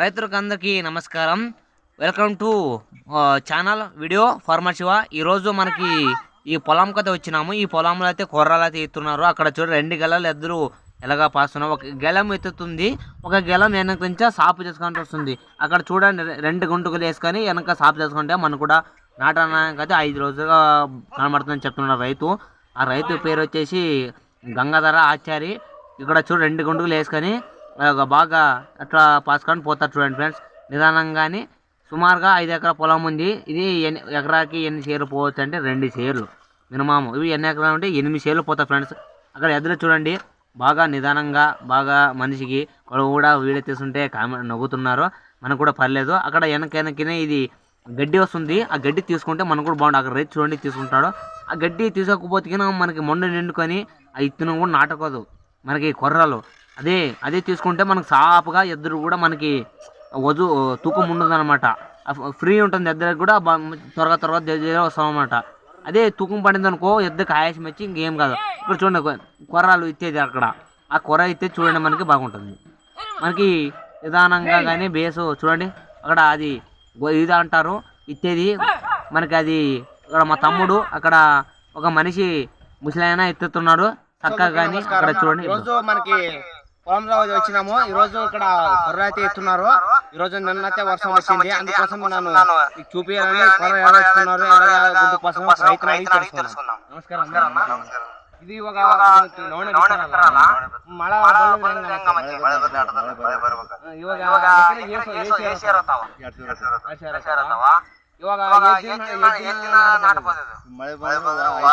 రైతులకు అందరికీ నమస్కారం welcome to channel video farmer Shiva ఈరోజు మనకి ఈ పొలం కథ వచ్చినాము. ఈ పొలంలో అయితే కొర్రలు అయితే ఎత్తున్నారు. అక్కడ చూడండి రెండు గెలలు ఇద్దరు ఎలాగా పాస్తున్నారు. ఒక గెలం ఎత్తుతుంది. ఒక గెలం వెనక నుంచి సాపు చేసుకుంటూ వస్తుంది. అక్కడ చూడండి రెండు గుంటుకులు వేసుకొని వెనక సాపు చేసుకుంటే మనకు కూడా నాటడానికి అయితే ఐదు రోజులుగా కనబడుతుందని చెప్తున్నారు రైతు. ఆ రైతు పేరు వచ్చేసి గంగాధర ఆచారి. ఇక్కడ చూడు రెండు గుంటుకులు వేసుకొని బాగా అట్లా పాసుకొని పోతారు చూడండి ఫ్రెండ్స్. నిదానంగానే సుమారుగా ఐదు ఎకరా పొలం ఉంది. ఇది ఎన్ని ఎకరాకి ఎన్ని షేర్లు పోవచ్చు అంటే రెండు షేర్లు మినిమం ఇవి ఎన్ని ఎకరాలు ఉంటే ఎనిమిది షేర్లు పోతాయి ఫ్రెండ్స్. అక్కడ ఎదురు చూడండి బాగా నిదానంగా బాగా మనిషికి వాళ్ళు కూడా వీడియో తీసుంటే కామెంట్ నవ్వుతున్నారు. మనకు కూడా పర్లేదు. అక్కడ వెనక వెనకనే ఇది గడ్డి వస్తుంది. ఆ గడ్డి తీసుకుంటే మనకు కూడా బాగుంటుంది. అక్కడ రైతు చూడండి తీసుకుంటాడు. ఆ గడ్డి తీసుకోకపోతే మనకి మొండ నిండుకొని ఆ ఇత్తనం కూడా నాటకూడదు. మనకి కొర్రలు అదే అదే తీసుకుంటే మనకు సాపుగా ఎదురు కూడా మనకి వజు తూకం ఉండదు అనమాట ఫ్రీ ఉంటుంది ఎద్దరికి కూడా త్వరగా త్వరగా దగ్గర వస్తాం అనమాట అదే తూకం పడింది అనుకో ఎద్దరికి ఆయాసం వచ్చి ఇంకేం కాదు. ఇక్కడ చూడండి కొర్రాలు ఇచ్చేది అక్కడ. ఆ కొర్ర ఇస్తే చూడండి మనకి బాగుంటుంది. మనకి నిదానంగా కానీ బేసు చూడండి అక్కడ అది ఇది అంటారు ఇచ్చేది మనకి అది ఇక్కడ మా తమ్ముడు అక్కడ ఒక మనిషి ముసలాయన ఎత్తుతున్నాడు. చక్కగా కానీ అక్కడ చూడండి. రోజు మనకి పొలంలో వచ్చినాము ఈ రోజు ఇక్కడ కొర్ర అయితే ఎత్తున్నారు ఈ రోజు నిన్నైతే వర్షం వచ్చింది అందుకోసం నన్ను మీకు చూపించాలని కొర్ర ఎలా ఎత్తున్నారు ఎలా గుడ్డు కోసం రైతులు అడిగి తెలుసుకున్నాం నమస్కారం ఇది ఒక నూనె విత్తనాల? మళ బళ్ళు విధంగా ఆ, ಇವಾಗ ಎಕರೆಗೆ ಏಸು- ಏಸು ಇರುತ್ತಾವ? ಏಸು ಇರುತ್ತಾವ? ಇವಾಗ ಎಷ್ಟ್ ದಿನ- ಎಷ್ಟ್ ದಿನ ನಾಟ್ಬೋದು ಇದು? ಮಳೆ ಬಂದ್ರೆ ಮಳೆ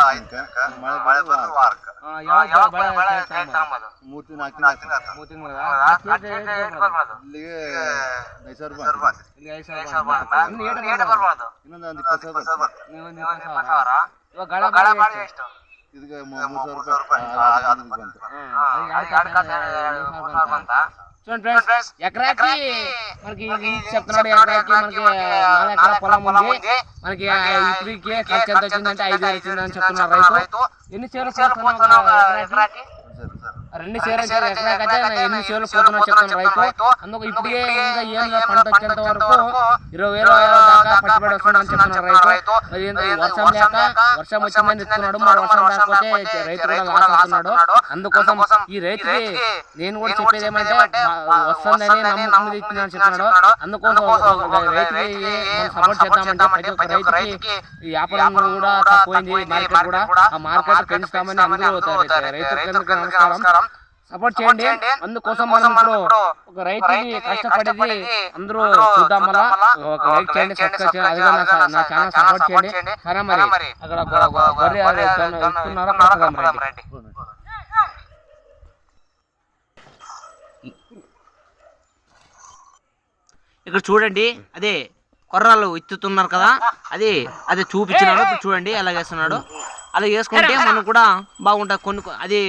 ಮೂರ್ ತಿಂಗಳ ಮೂರ್ ತಿಂಗಳ ಐದು ಇಲ್ಲಿ ರೂಪಾಯಿ ಐದು ಸಾವಿರ ಇನ್ನೊಂದು ಇವಾಗ ಗಳ ಬಾಳೆ ಎಷ್ಟು? ಇದಕ್ಕೆ ಮೂರು ಸಾವಿರ ರೂಪಾಯಿ. ಬಂತು? చూడండి ఎకరాకి మనకి చెప్తున్నాడు మనకి పొలం ఉంది. మనకి ఐదు చెప్తున్నారు రైతు. ఎన్ని చీరలు ఎకరాకి? రెండు సేవలు ఎకరాకి అయితే ఎన్ని సేవలు పోతున్నా చెప్తున్నారు రైతు? అందుకు ఇప్పటికే ఇంకా ఏం పంట వచ్చేంత వరకు ఇరవై వేలు దాకా పట్టుబడి వస్తుందని చెప్తున్నారు రైతు. వర్షం లేక వర్షం వచ్చిందని చెప్తున్నాడు మరి వర్షం రాకపోతే రైతు కూడా లాస్ అవుతున్నాడు. అందుకోసం ఈ రైతుకి నేను కూడా చెప్పేది ఏమంటే వస్తుందని నమ్మకం ఇస్తున్నాను చెప్తున్నాడు. అందుకోసం రైతుకి సపోర్ట్ చేద్దామంటే ప్రతి ఒక్క రైతుకి వ్యాపారం కూడా తక్కువైంది మార్కెట్ కూడా ఆ మార్కెట్ పెంచుతామని అందరూ రైతులకు నమస్కారం సపోర్ట్ చేయండి. అందుకోసం మనం ఇప్పుడు ఒక రైతుని కష్టపడేది అందరూ చూద్దాం మళ్ళా. ఒక లైక్ చేయండి సబ్స్క్రైబ్ చేయండి. అదిగా నా ఛానల్ సపోర్ట్ చేయండి. సరే మరి అక్కడ గొర్రె ఇస్తున్నారో. రండి ఇక్కడ చూడండి. అదే కొర్రాలు ఇత్తుతున్నారు కదా. అదే అదే చూపించినాడు. ఇప్పుడు చూడండి. ఎలా చేస్తున్నాడు. అలా చేసుకుంటే మనకు కూడా బాగుంటుంది. కొన్ని అది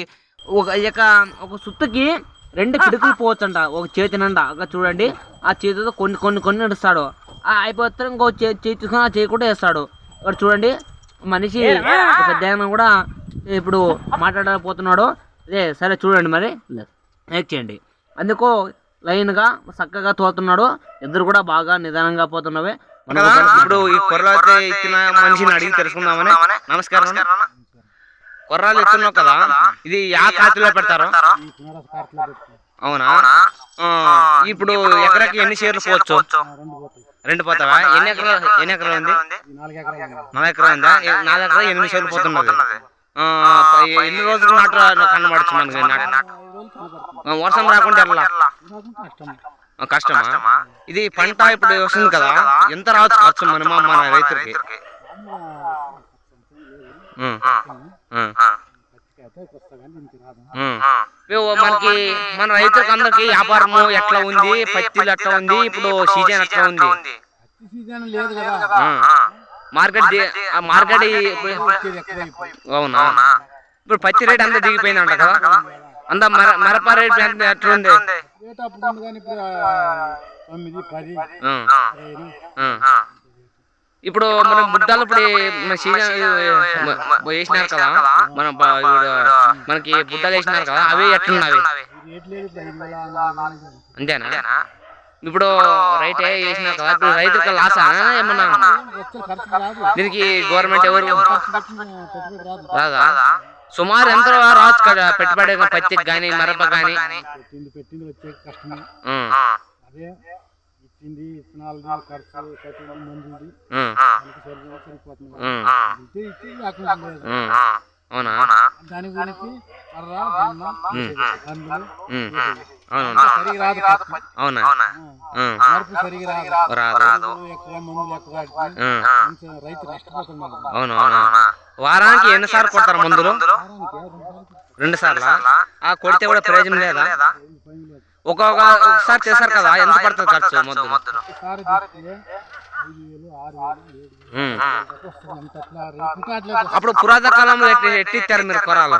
ఒక ఇక ఒక సుత్తకి రెండు పిడుకులు పోవచ్చంట. ఒక చేతినంట అక్కడ చూడండి. ఆ చేతితో కొన్ని కొన్ని కొన్ని నడుస్తాడు. ఆ అయిపోతే ఇంకో చేతి చేతి తీసుకొని ఆ చేయి కూడా వేస్తాడు. ఇక్కడ చూడండి. మనిషి ఒక పెద్ద కూడా ఇప్పుడు మాట్లాడకపోతున్నాడు. అదే సరే చూడండి మరి. లైక్ చేయండి. అందుకు లైన్గా చక్కగా తోతున్నాడు ఇద్దరు కూడా బాగా నిదానంగా పోతున్నవే. మనం ఇప్పుడు ఈ అయితే ఇచ్చిన మనిషిని అడిగి తెలుసుకుందామని. నమస్కారం. కొర్రాలు ఇస్తున్నావు కదా ఇది యా ఖాతాలో పెడతారు? అవునా? ఆ, ఇప్పుడు ఎకరాకి ఎన్ని షేర్లు పోవచ్చు? రెండు పోతావా? ఎన్ని ఎకరాలు ఎన్ని ఎకరాలు ఉంది? నాలుగు ఎకరాలు ఉందా. నాలుగు ఎకరాలు ఎనిమిది షేర్లు పోతున్నది? ఆ, ఎన్ని రోజులు నాటు కనబడచ్చు మనకి నాటు ఆ, వర్షం రాకుండా ఎట్లా? ఆ, కష్టమా? ఇది పంట ఇప్పుడు వస్తుంది కదా ఎంత రావచ్చు ఖర్చు మన మన రైతులకి? మనకి మన రైతులకు అందరికి వ్యాపారము ఎట్లా ఉంది? పత్తిలు ఎట్లా ఉంది? ఇప్పుడు సీజన్ ఎట్లా ఉంది. మార్కెట్ మార్కెట్ అవునా? ఇప్పుడు పత్తి రేట్ అంతా దిగిపోయిందంట కదా? అంత మర మరప రేట్ ఎంత- ఎట్లా ఉంది ఉం. ఉం. ఇప్పుడు మనం బుడ్డాలు ఇప్పుడు వేసినారు కదా? మన మనకి బుడ్డలు వేసినారు కదా? అవి ఎట్లున్నవి అంతేనా? ఇప్పుడు రైట్ వేసినా కదా? ఇప్పుడు రైతులకు లాసా ఏమన్నా దీనికి గవర్నమెంట్ ఎవరు రాదా? సుమారు ఎంత రావచ్చు కదా? పెట్టుబడి పత్తికి కానీ మిరప కానీ ఇచ్చింది విత్తనాలది ఖర్చు కట్టింది మందుది ఉమ్, మనకి సరిగ్గా సరిపోతుంది ఉమ్, ఇస్తే ఇచ్చి లేకుండా లేదు. ఉమ్. అవునా? దాని గురించి కర్ర జొన్న కందులు ఉమ్, అవునవును. సరిగా రాదు ఖర్చు. అవునా? ఆ, ఉమ్, మరుపు సరిగా రాదు. రాదు. మందులు ఎక్కువ మందులు ఎక్కువ వాడితే ఉమ్, కొంచెం రైతు నష్టపోతున్నాడు అవును అవును? వారానికి ఎన్నిసార్లు కొడతారు మందులు? రెండు సార్లు ఆ కొడితే కూడా ప్రయోజనం లేదా? పని లేదు ఒక్కొక్క ఒకసారి చేశారు కదా ఎంత పడుతుంది ఖర్చు వస్తుంది. అప్పుడు పురాతన కాలంలో ఎట్టి ఎట్టిచ్చారు మీరు కొరాలు.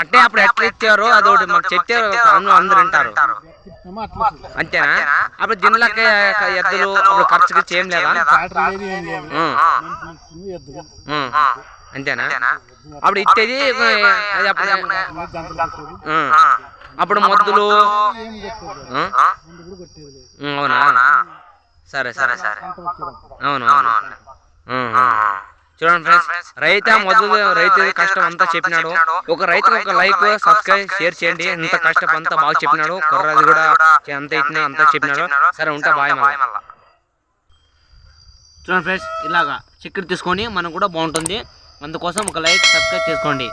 అంటే అప్పుడు ఎట్లా ఇచ్చారు అదొకటి మాకు చెప్తే అందరూ అందరు వింటారు. అంతేనా? అప్పుడు జిన్లకి ఎద్దులు అప్పుడు ఖర్చు గిర్చు ఏం లేదా? అంతేనా? అప్పుడు ఇచ్చేది అది అప్పుడు మొద్దులు అవునా? సరే సరే వచ్చేది అవును అవును. చూడండి ఫ్రెండ్స్ రైతు మొదలు రైతు కష్టం అంతా చెప్పినాడు. ఒక రైతుకు ఒక లైక్ సబ్స్క్రైబ్ షేర్ చేయండి. ఎంత కష్టం అంతా బాగా చెప్పినాడు కుర్రది కూడా అంత ఇచ్చిన అంతా చెప్పినాడు సరే ఉంటా బాయ్ మళ్ళా. చూడండి ఫ్రెండ్స్ ఇలాగా చక్కెర తీసుకొని మనకు కూడా బాగుంటుంది. అందుకోసం ఒక లైక్ సబ్స్క్రైబ్ చేసుకోండి.